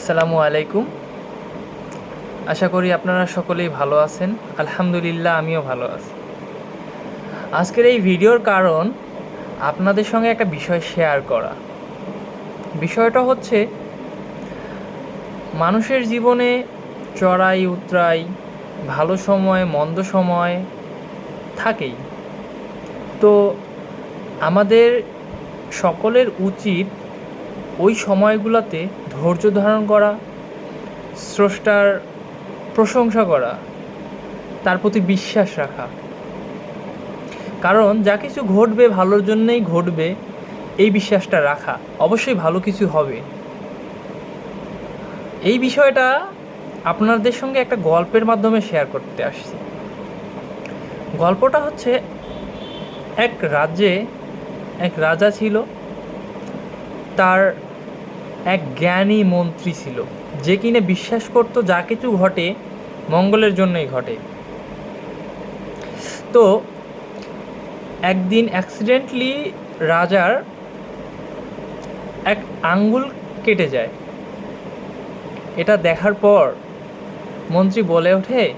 আসসালামু আলাইকুম। আশা করি আপনারা সকলেই ভালো আছেন। আলহামদুলিল্লাহ, আমিও ভালো আছি। আজকের এই ভিডিওর কারণ আপনাদের সঙ্গে একটা বিষয় শেয়ার করা। বিষয়টা হচ্ছে, মানুষের জীবনে চড়াই, উতরাই, ভালো সময়, মন্দ সময় থাকেই। তো আমাদের সকলের উচিত ওই সময়গুলোতে ধৈর্য ধারণ করা, স্রষ্টার প্রশংসা করা, তার প্রতি বিশ্বাস রাখা। কারণ যা কিছু ঘটবে ভালোর জন্যই ঘটবে, এই বিশ্বাসটা রাখা অবশ্যই ভালো কিছু হবে। এই বিষয়টা আপনাদের সঙ্গে একটা গল্পের মাধ্যমে শেয়ার করতে আসছি। গল্পটা হচ্ছে, এক রাজ্যে এক রাজা ছিল, তার এক জ্ঞানী মন্ত্রী ছিল, যে কিনা বিশ্বাস করতো যা কিছু ঘটে, মঙ্গলের জন্যই ঘটে। তো, একদিন অ্যাক্সিডেন্টলি রাজার এক আঙ্গুল কেটে যায়। এটা দেখার পর মন্ত্রী বলে ওঠে,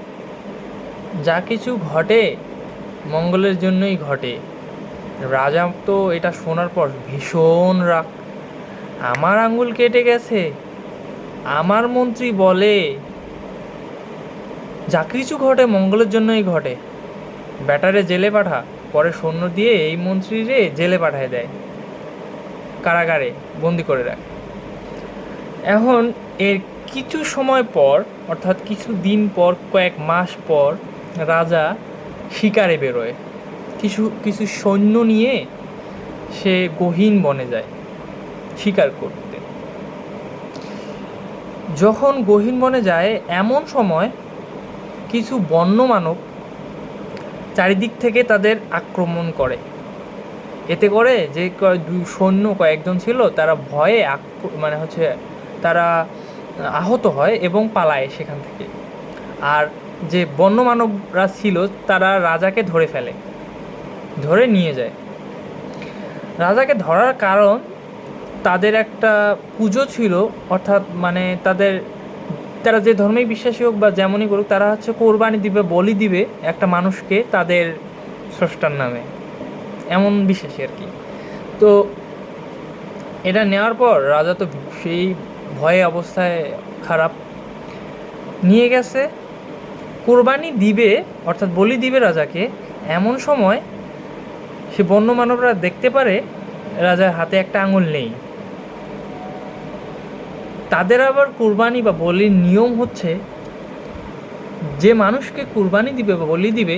যা কিছু ঘটে, মঙ্গলের জন্যই ঘটে। রাজা তো এটা শোনার পর ভীষণ রাগ আমার আঙ্গুল কেটে গেছে। আমার মন্ত্রী বলে, যা কিছু ঘটে মঙ্গলের জন্যই ঘটে। ব্যাটারে জেলে পাঠা, পরে সৈন্য দিয়ে এই মন্ত্রীরে জেলে পাঠায় দেয়। কারাগারে বন্দি করে রাখে। এখন এর কিছু সময় পর, অর্থাৎ কিছু দিন পর, কয়েক মাস পর, রাজা শিকারে বেরোয়। কিছু কিছু সৈন্য নিয়ে সে গহীন বনে যায়। শিকার করতে। যখন গহীন বনে যায়, এমন সময় কিছু বন্য মানব চারিদিক থেকে তাদের আক্রমণ করে। এতে করে যে সৈন্য কয়েকজন ছিল, তারা ভয়ে মানে হচ্ছে তারা আহত হয় এবং পালায় সেখান থেকে। আর যে বন্য মানবরা ছিল, তারা রাজাকে ধরে ফেলে, ধরে নিয়ে যায়। রাজাকে ধরার কারণ তাদের একটা পুজো ছিল, অর্থাৎ মানে তাদের, তারা যে ধর্মেই বিশ্বাসী হোক বা যেমনই করুক, তারা হচ্ছে কোরবানি দিবে, বলি দিবে একটা মানুষকে তাদের স্রষ্টার নামে। এমন বিশ্বাসী আর কি। তো এটা নেওয়ার পর রাজা তো সেই ভয়ে অবস্থায় খারাপ নিয়ে গেছে। কোরবানি দিবে, অর্থাৎ বলি দিবে রাজাকে, এমন সময় সে বন্য মানবরা দেখতে পারে, রাজার হাতে একটা আঙুল নেই। তাদের আবার কুরবানি বা বলির নিয়ম হচ্ছে, যে মানুষকে কুরবানি দিবে বা বলি দিবে,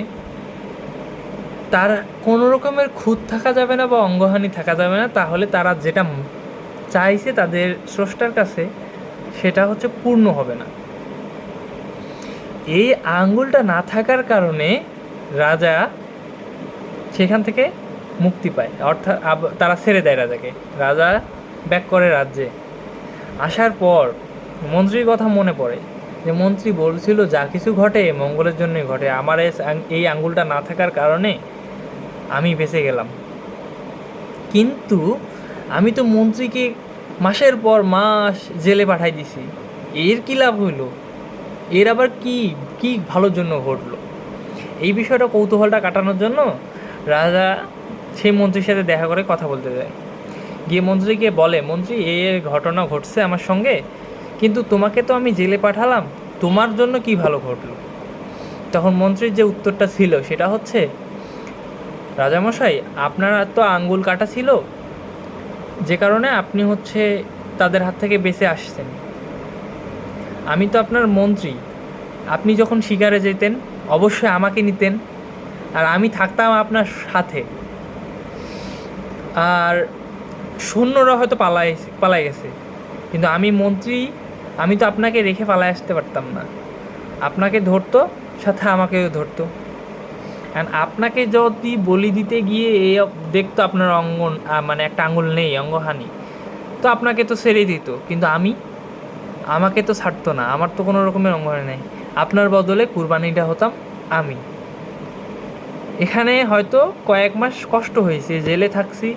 তার কোনো রকমের খুঁত থাকা যাবে না বা অঙ্গহানি থাকা যাবে না। তাহলে তারা যেটা চাইছে তাদের স্রষ্টার কাছে, সেটা হচ্ছে পূর্ণ হবে না। এই আঙ্গুলটা না থাকার কারণে রাজা সেখান থেকে মুক্তি পায়। অর্থাৎ তারা ছেড়ে দেয় রাজাকে। রাজা ব্যাক করে রাজ্যে। আসার পর মন্ত্রীর কথা মনে পড়ে যে মন্ত্রী বলছিল, যা কিছু ঘটে মঙ্গলের জন্যই ঘটে। আমার এই আঙ্গুলটা না থাকার কারণে আমি বেঁচে গেলাম। কিন্তু আমি তো মন্ত্রীকে মাসের পর মাস জেলে পাঠাই দিছি। এর কী লাভ হইল? এর আবার কি কি ভালোর জন্য ঘটলো? এই বিষয়টা কৌতূহলটা কাটানোর জন্য রাজা সেই মন্ত্রীর সাথে দেখা করে কথা বলতে যায়। গিয়ে মন্ত্রীকে বলে, মন্ত্রী এই ঘটনা ঘটছে আমার সঙ্গে, কিন্তু তোমাকে তো আমি জেলে পাঠালাম, তোমার জন্য কি ভালো ঘটলো? তখন মন্ত্রীর যে উত্তরটা ছিল সেটা হচ্ছে, রাজামশাই, আপনার তো আঙ্গুল কাটা ছিল, যে কারণে আপনি হচ্ছে তাদের হাত থেকে বেঁচে আসছেন। আমি তো আপনার মন্ত্রী, আপনি যখন শিকারে যেতেন, অবশ্যই আমাকে নিতেন, আর আমি থাকতাম আপনার সাথে। আর সৈন্যরা হয়তো পালাই পালাই গেছে। কিন্তু আমি মন্ত্রী, আমি তো আপনাকে রেখে পালাই আসতে পারতাম না। আপনাকে ধরতো, সাথে আমাকেও ধরতো। আর আপনাকে যদি বলি দিতে গিয়ে এই দেখতো আপনার অঙ্গ মানে একটা আঙুল নেই, অঙ্গহানি, তো আপনাকে তো ছেড়ে দিত। কিন্তু আমি, আমাকে তো ছাড়তো না, আমার তো কোনো রকমের অঙ্গহানি নেই। আপনার বদলে কুরবানিটা হতাম আমি। এখানে হয়তো কয়েক মাস কষ্ট হয়েছে, জেলে থাকছি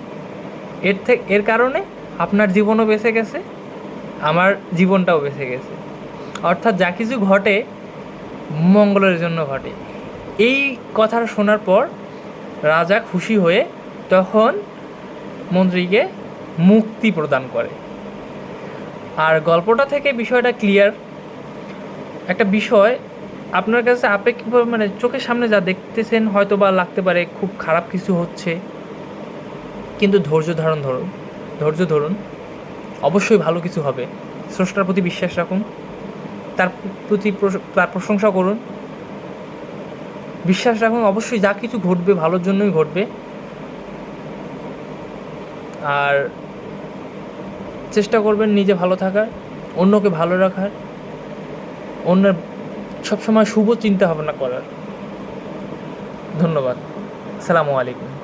এর থেকে এর কারণে আপনার জীবনও বেঁচে গেছে, আমার জীবনটাও বেঁচে গেছে। অর্থাৎ যা কিছু ঘটে, মঙ্গলের জন্য ঘটে। এই কথাটা শোনার পর রাজা খুশি হয়ে তখন মন্ত্রীকে মুক্তি প্রদান করে। আর গল্পটা থেকে বিষয়টা ক্লিয়ার একটা বিষয়, আপনার কাছে আপেক্ষিকভাবে মানে চোখের সামনে যা দেখতেছেন হয়তো বা লাগতে পারে খুব খারাপ কিছু হচ্ছে। কিন্তু ধৈর্য ধারণ ধরুন, ধৈর্য ধরুন, অবশ্যই ভালো কিছু হবে। স্রষ্টার প্রতি বিশ্বাস রাখুন, তার প্রতি তার প্রশংসা করুন। বিশ্বাস রাখুন, অবশ্যই যা কিছু ঘটবে ভালোর জন্যই ঘটবে। আর চেষ্টা করবেন নিজে ভালো থাকার, অন্যকে ভালো রাখার, অন্যের সবসময় শুভ চিন্তা ভাবনা করার। ধন্যবাদ। আসসালামু আলাইকুম।